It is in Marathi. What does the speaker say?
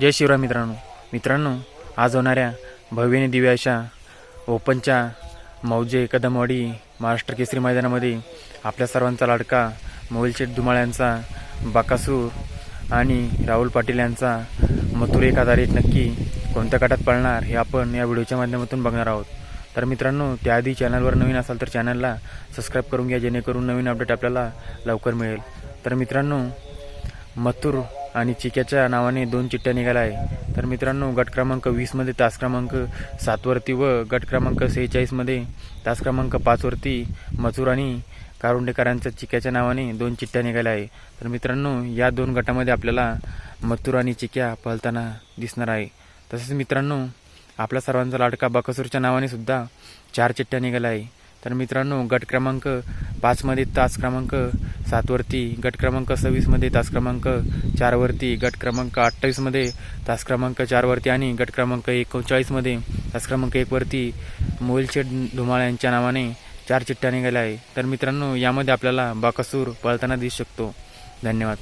जय शिवराय मित्रांनो. मित्रांनो आज होणाऱ्या भव्यने दिव्या अशा ओपनच्या मौजे कदमवाडी महाराष्ट्र केसरी मैदानामध्ये आपल्या सर्वांचा लाडका धुमाळ यांचा बाकासूर आणि राहुल पाटील यांचा मथुर एक आधारित नक्की कोणत्या गटात पळणार हे आपण या व्हिडिओच्या माध्यमातून बघणार आहोत. तर मित्रांनो त्याआधी चॅनलवर नवीन असाल तर चॅनलला सबस्क्राईब करून घ्या जेणेकरून नवीन अपडेट आपल्याला लवकर मिळेल. तर मित्रांनो मथुर आणि चिक्याच्या नावाने दोन चिठ्ठ्या निघाल्या आहे. तर मित्रांनो गट क्रमांक वीसमध्ये तास क्रमांक सातवरती व गट क्रमांक सेहेचाळीसमध्ये तास क्रमांक पाचवरती मजूर आणि कारुंडेकरांच्या चिक्याच्या नावाने दोन चिठ्ठ्या निघाल्या आहे. तर मित्रांनो या दोन गटामध्ये आपल्याला मथुर आणि चिक्या पळताना दिसणार आहे. तसेच मित्रांनो आपल्या सर्वांचा लाडका बकासूरच्या नावाने सुद्धा चार चिठ्ठ्या निघाल्या आहे. तर मित्रांनो गट क्रमांक पाचमध्ये तास क्रमांक सातवरती गट क्रमांक सव्वीसमध्ये तास क्रमांक चारवरती गट क्रमांक अठ्ठावीसमध्ये तास क्रमांक चारवरती आणि गट क्रमांक एकोणचाळीसमध्ये तास क्रमांक एकवरती मोलशेठ धुमाळ यांच्या नावाने चार चिठ्ठ्या निघाल्या आहे तर मित्रांनो यामध्ये आपल्याला बाकासूर पळताना दिसू शकतो. धन्यवाद.